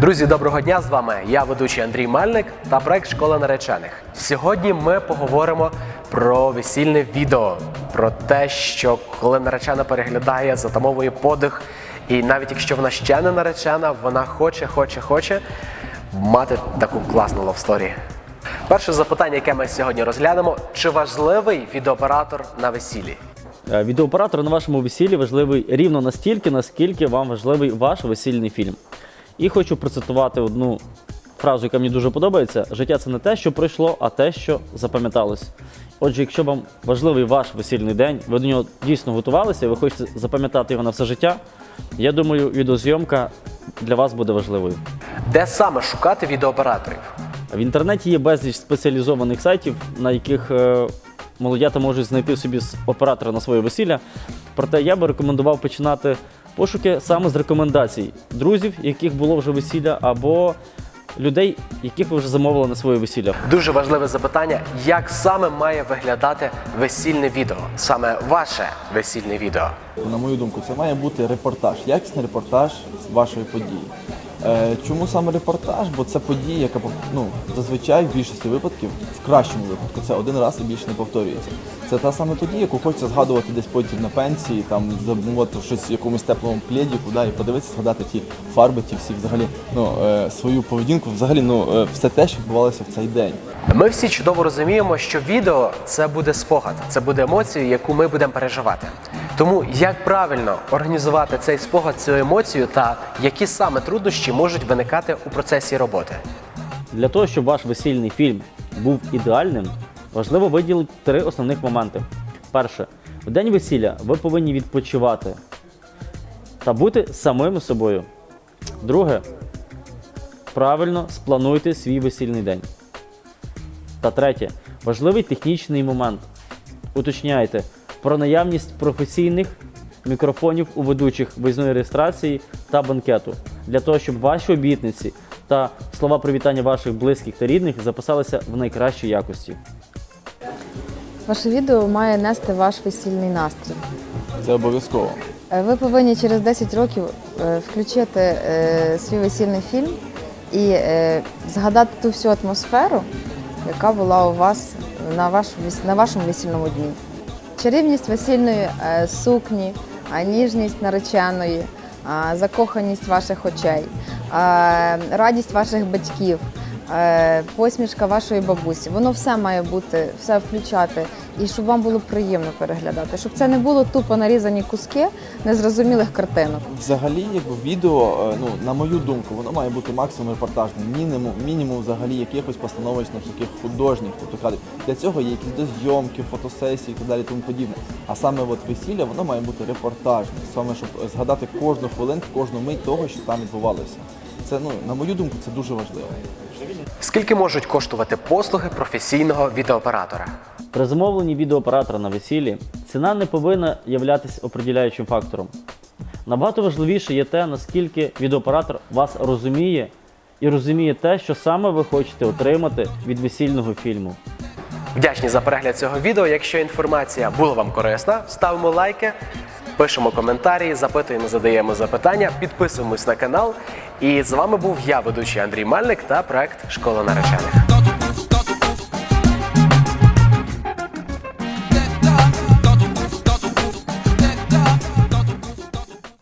Друзі, доброго дня! З вами я, ведучий Андрій Мальник та проект Школа наречених. Сьогодні ми поговоримо про весільне відео, про те, що коли наречена переглядає, затамовує подих, і навіть якщо вона ще не наречена, вона хоче, хоче, хоче мати таку класну ловсторі. Перше запитання, яке ми сьогодні розглянемо: чи важливий відеооператор на весіллі? Е, Відеооператор на вашому весіллі важливий рівно настільки, наскільки вам важливий ваш весільний фільм. І хочу процитувати одну фразу, яка мені дуже подобається: життя це не те, що пройшло, а те, що запам'яталось. Отже, якщо вам важливий ваш весільний день, ви до нього дійсно готувалися, і ви хочете запам'ятати його на все життя, я думаю, відеозйомка для вас буде важливою. Де саме шукати відеооператорів? В інтернеті є безліч спеціалізованих сайтів, на яких е, молодята можуть знайти собі оператора на своє весілля. Проте я би рекомендував починати пошуки саме з рекомендацій друзів, яких було вже весілля, або людей, яких ви вже замовили на своє весілля. Дуже важливе запитання: як саме має виглядати весільне відео? Саме ваше весільне відео. На мою думку, це має бути репортаж, якісний репортаж з вашої події. Е, чому саме репортаж? Бо це подія, яка ну, зазвичай в більшості випадків, в кращому випадку, це один раз і більше не повторюється. Це та саме подія, яку хочеться згадувати десь потім на пенсії, там забувати щось в якомусь теплому плєдіку, да, і подивитися, згадати ті фарби, ті всі взагалі ну, е, свою поведінку, взагалі ну, е, все те, що відбувалося в цей день. Ми всі чудово розуміємо, що відео це буде спогад, це буде емоція, яку ми будемо переживати. Тому як правильно організувати цей спогад, цю емоцію та які саме труднощі можуть виникати у процесі роботи? Для того, щоб ваш весільний фільм був ідеальним, важливо виділити три основних моменти. Перше, в день весілля ви повинні відпочивати та бути самим собою. Друге, правильно сплануйте свій весільний день. Та третє, важливий технічний момент. Уточняйте про наявність професійних мікрофонів у ведучих виїзної реєстрації та банкету для того, щоб ваші обітниці та слова привітання ваших близьких та рідних записалися в найкращій якості. Ваше відео має нести ваш весільний настрій. Це обов'язково. Е, Ви повинні через 10 років е, включити е, свій весільний фільм і згадати ту всю атмосферу, яка була у вас на вашому весільному дні. Чарівність весільної е, сукні, ніжність нареченої, закоханість ваших очей, радість ваших батьків, посмішка вашої бабусі. Воно все має бути, все включати, і щоб вам було приємно переглядати, щоб це не було тупо нарізані куски незрозумілих картинок. Взагалі, якби відео, е, ну на мою думку, воно має бути максимум репортажним, мінімум, мінімум взагалі якихось постановочних, таких художніх, тобто. Для цього є якісь дозйомки, фотосесії і так далі, тому подібне. А саме от весілля, воно має бути репортажне, саме щоб згадати кожну хвилинку, кожну мить того, що там відбувалося. Це ну на мою думку, це дуже важливо. Скільки можуть коштувати послуги професійного відеооператора? При замовленні відеооператора на весіллі ціна не повинна являтися определяючим фактором. Набагато важливіше є те, наскільки відеооператор вас розуміє і розуміє те, що саме ви хочете отримати від весільного фільму. Вдячні за перегляд цього відео. Якщо інформація була вам корисна, ставимо лайки, пишемо коментарі, запитуємо, задаємо запитання, підписуємось на канал. І з вами був я, ведучий Андрій Мальник та проект Школа наречених.